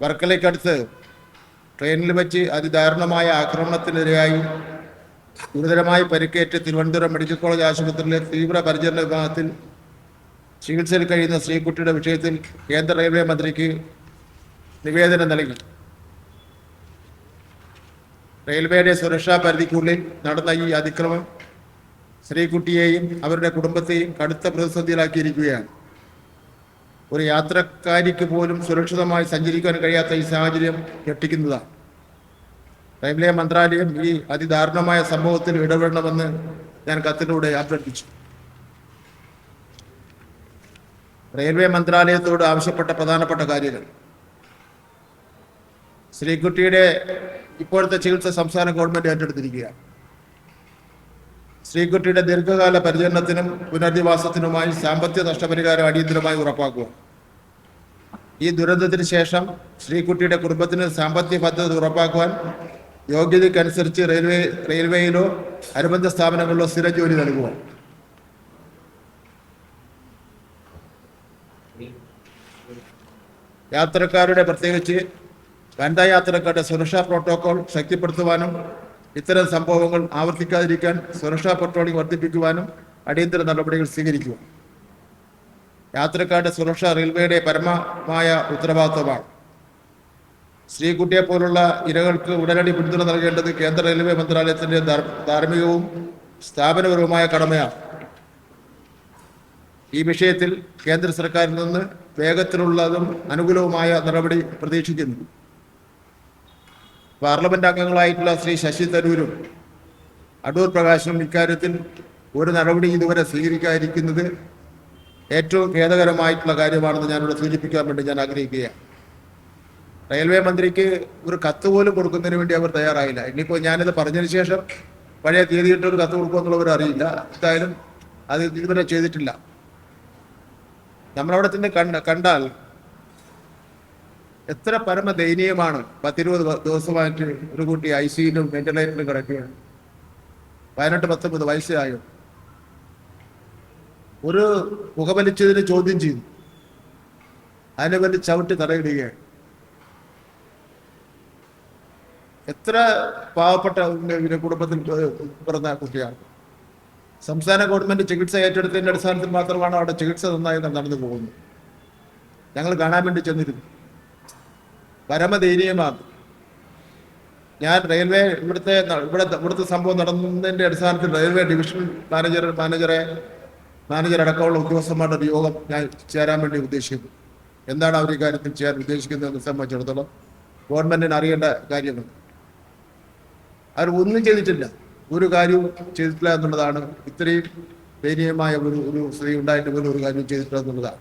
വർക്കലയ്ക്കടുത്ത് ട്രെയിനിൽ വെച്ച് അതിദാരുണമായ ആക്രമണത്തിനിരയായി ഗുരുതരമായി പരിക്കേറ്റ് തിരുവനന്തപുരം മെഡിക്കൽ കോളേജ് ആശുപത്രിയിലെ തീവ്ര പരിചരണ വിഭാഗത്തിൽ ചികിത്സയിൽ കഴിയുന്ന ശ്രീകുട്ടിയുടെ വിഷയത്തിൽ കേന്ദ്ര റെയിൽവേ മന്ത്രിക്ക് നിവേദനം നൽകി. റെയിൽവേയുടെ സുരക്ഷാ പരിധിക്കുള്ളിൽ നടന്ന ഈ അതിക്രമം ശ്രീകുട്ടിയെയും അവരുടെ കുടുംബത്തെയും കടുത്ത പ്രതിസന്ധിയിലാക്കിയിരിക്കുകയാണ്. ഒരു യാത്രക്കാരിക്ക് പോലും സുരക്ഷിതമായി സഞ്ചരിക്കാൻ കഴിയാത്ത ഈ സാഹചര്യം ഞെട്ടിക്കുന്നതാണ് റെയിൽവേ മന്ത്രാലയം ഈ അതിദാരുണമായ സംഭവത്തിൽ ഇടപെടണമെന്ന് ഞാൻ കത്തിലൂടെ അഭ്യർത്ഥിച്ചു. റെയിൽവേ മന്ത്രാലയത്തോട് ആവശ്യപ്പെട്ട പ്രധാനപ്പെട്ട കാര്യങ്ങൾ. ശ്രീകുട്ടിയുടെ ഇപ്പോഴത്തെ ചികിത്സ സംസ്ഥാന ഗവൺമെന്റ് ഏറ്റെടുത്തിരിക്കുകയാണ്. ശ്രീകുട്ടിയുടെ ദീർഘകാല പരിചരണത്തിനും പുനരധിവാസത്തിനുമായി സാമ്പത്തിക നഷ്ടപരിഹാരം അടിയന്തരമായി ഉറപ്പാക്കുക ഈ ദുരന്തത്തിന് ശേഷം ശ്രീകുട്ടിയുടെ കുടുംബത്തിന് സാമ്പത്തിക ഭദ്രത ഉറപ്പാക്കുവാൻ യോഗ്യതയ്ക്കനുസരിച്ച് റെയിൽവേ റെയിൽവേയിലോ അനുബന്ധ സ്ഥാപനങ്ങളിലോ സ്ഥിര ജോലി നൽകുക യാത്രക്കാരുടെ പ്രത്യേകിച്ച് വനിതാ യാത്രക്കാരുടെ സുരക്ഷാ പ്രോട്ടോകോൾ ശക്തിപ്പെടുത്തുവാനും ഇത്തരം സംഭവങ്ങൾ ആവർത്തിക്കാതിരിക്കാൻ സുരക്ഷാ പട്രോളിംഗ് വർദ്ധിപ്പിക്കുവാനും അടിയന്തര നടപടികൾ സ്വീകരിക്കുക യാത്രക്കാരുടെ സുരക്ഷ റെയിൽവേയുടെ പരമമായ ഉത്തരവാദിത്വമാണ്. ശ്രീകുട്ടിയെ പോലുള്ള ഇരകൾക്ക് ഉടനടി പിന്തുണ നൽകേണ്ടത് കേന്ദ്ര റെയിൽവേ മന്ത്രാലയത്തിന്റെ ധാർമ്മികവും സ്ഥാപനപരവുമായ കടമയാണ്. ഈ വിഷയത്തിൽ കേന്ദ്ര സർക്കാരിൽ നിന്ന് വേഗത്തിലുള്ളതും അനുകൂലവുമായ നടപടി പ്രതീക്ഷിക്കുന്നു. പാർലമെന്റ് അംഗങ്ങളായിട്ടുള്ള ശ്രീ ശശി തരൂരും അടൂർ പ്രകാശനും ഇക്കാര്യത്തിൽ ഒരു നടപടി ഇതുവരെ സ്വീകരിക്കാതിരിക്കുന്നത് ഏറ്റവും ഖേദകരമായിട്ടുള്ള കാര്യമാണെന്ന് ഞാനിവിടെ സൂചിപ്പിക്കാൻ വേണ്ടി ഞാൻ ആഗ്രഹിക്കുകയാണ്. റെയിൽവേ മന്ത്രിക്ക് ഒരു കത്ത് പോലും കൊടുക്കുന്നതിന് വേണ്ടി അവർ തയ്യാറായില്ല. ഇനിയിപ്പോൾ ഞാനിത് പറഞ്ഞതിന് ശേഷം പഴയ തീയതിയിട്ട് ഒരു കത്ത് കൊടുക്കുമെന്നുള്ളവർ അറിയില്ല. എന്തായാലും അത് ഇതുവരെ ചെയ്തിട്ടില്ല. നമ്മളവിടെ തന്നെ കണ്ട കണ്ടാൽ എത്ര പരമ ദയനീയമാണ് പത്തിരുപത് ദിവസമായിട്ട് ഒരു കുട്ടി ഐ സിയിലും വെന്റിലേറ്ററിലും കിടക്കുകയാണ്. പതിനെട്ട് പത്തൊമ്പത് വയസ്സായോ? ഒരു മുഖമലിച്ചതിനെ ചോദ്യം ചെയ്തു. അതിനെ വേണ്ടി ചവിട്ടി തടയിടുകയാണ്. എത്ര പാവപ്പെട്ട കുടുംബത്തിൽ പിറന്ന കുട്ടിയാണ്. സംസ്ഥാന ഗവൺമെന്റ് ചികിത്സ ഏറ്റെടുത്തതിന്റെ അടിസ്ഥാനത്തിൽ മാത്രമാണ് അവിടെ ചികിത്സ നന്നായി നടന്നു പോകുന്നത്. ഞങ്ങൾ കാണാൻ വേണ്ടി ചെന്നിരുന്നു. പരമദയനീയമാണ്. ഞാൻ റെയിൽവേ ഇവിടുത്തെ ഇവിടെ ഇവിടുത്തെ സംഭവം നടന്നതിന്റെ അടിസ്ഥാനത്തിൽ റെയിൽവേ ഡിവിഷൻ മാനേജർ മാനേജറെ മാനേജർ അടക്കമുള്ള ഉദ്യോഗസ്ഥന്മാരുടെ ഒരു യോഗം ഞാൻ ചേരാൻ വേണ്ടി ഉദ്ദേശിക്കുന്നു. എന്താണ് അവർ ഈ കാര്യത്തിൽ ചെയ്യാൻ ഉദ്ദേശിക്കുന്നതെന്ന് സംബന്ധിച്ചിടത്തോളം ഗവൺമെന്റിന് അറിയേണ്ട കാര്യങ്ങൾ. അവർ ഒന്നും ചെയ്തിട്ടില്ല. ഒരു കാര്യവും ചെയ്തിട്ടില്ല എന്നുള്ളതാണ് ഇത്രയും ദയനീയമായ ഒരു ഒരു സ്ത്രീ ഉണ്ടായിട്ട് പോലും ഒരു കാര്യവും ചെയ്തിട്ടില്ല എന്നുള്ളതാണ്.